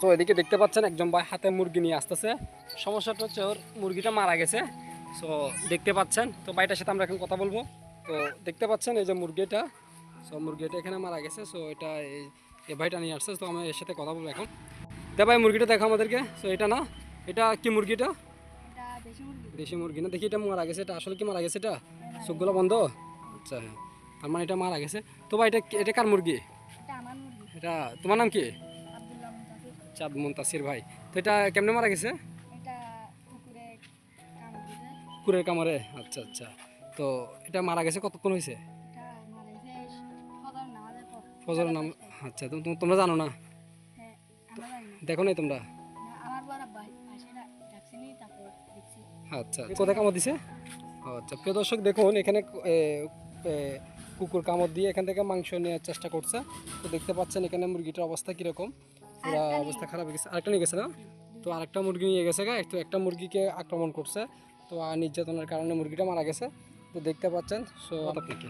তো এদিকে দেখতে পাচ্ছেন একজন ভাই হাতে মুরগি নিয়ে আসতেছে। সমস্যাটা হচ্ছে ওর মুরগিটা মারা গেছে। সো দেখতে পাচ্ছেন তো ভাইটার সাথে আমরা এখন কথা বলব। তো দেখতে পাচ্ছেন এই যে মুরগিটা সো মুরগিটা এখানে মারা গেছে সো এটা এই ভাইটা নিয়ে আসছে তো আমি এর সাথে কথা বলব এখন। দে ভাই মুরগিটা দেখো আমাদেরকে সো এটা না? এটা কি মুরগিটা দেশি মুরগি। না? দেখি এটা মারা গেছে এটা আসলে কি মারা গেছে এটা? চোখগুলো বন্ধ? আচ্ছা হ্যাঁ। তার মানে এটা মারা গেছে। তো ভাই এটা এটা কার মুরগি। এটা তোমার নাম কি? চাঁদ মুন্তাসির ভাই। তো এটা কেমনে মারা গেছে? কুকুরের কামড়ে? আচ্ছা আচ্ছা। তো এটা মারা গেছে কতক্ষণ হয়েছে? ফজর নাম আচ্ছা তোমরা জানো না? হ্যাঁ না। দেখো নাই তোমরা? দেখছি। আচ্ছা কোথায় কামড় দিছে? আচ্ছা প্রিয় দর্শক দেখুন এখানে কুকুর কামড় দিয়ে এখান থেকে মাংস নেওয়ার চেষ্টা করছে। তো দেখতে পাচ্ছেন এখানে মুরগিটার অবস্থা কীরকম। পুরো অবস্থা খারাপ হয়ে গেছে। আরেকটা নিয়ে গেছে না? তো আরেকটা মুরগি নিয়ে গেছে গা। তো একটা মুরগিকে আক্রমণ করছে। তো নির্যাতনের কারণে মুরগিটা মারা গেছে। তো দেখতে পাচ্ছেন, সো আপনাকে